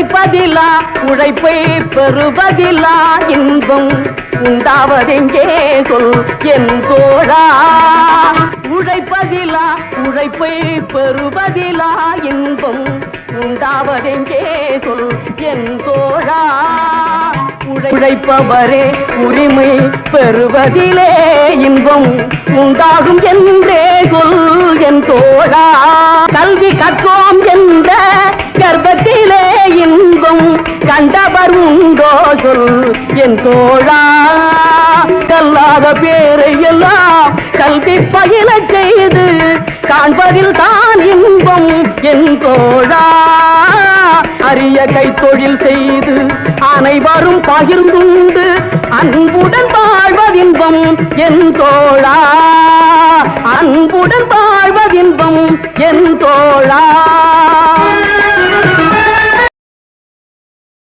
உழைப்பதிலா உழைப்பை பெறுவதிலா இன்பம் உண்டாவதெங்கே சொல் என் தோழா? உழைப்பதிலா உழைப்பை பெறுவதிலா இன்பம் உண்டாவதெங்கே சொல் என் தோழா? உழைப்பவரே உரிமை பெறுவதிலே இன்பம் உண்டாகும் என்றே சொல் என் தோழா. கல்வி கண்டவர் உண்டோ சொல் என் தோழா. கல்லாத பேரை எல்லாம் கல்வி பயில செய்து காண்பதில் தான் இன்பம் என் தோழா. அரிய கைத்தொழில் செய்து அனைவரும் பகிர்ந்துண்டு அன்புடன் வாழ்வதின்பம் என் தோழா. அன்புடன் வாழ்வதின்பம் என் தோழா.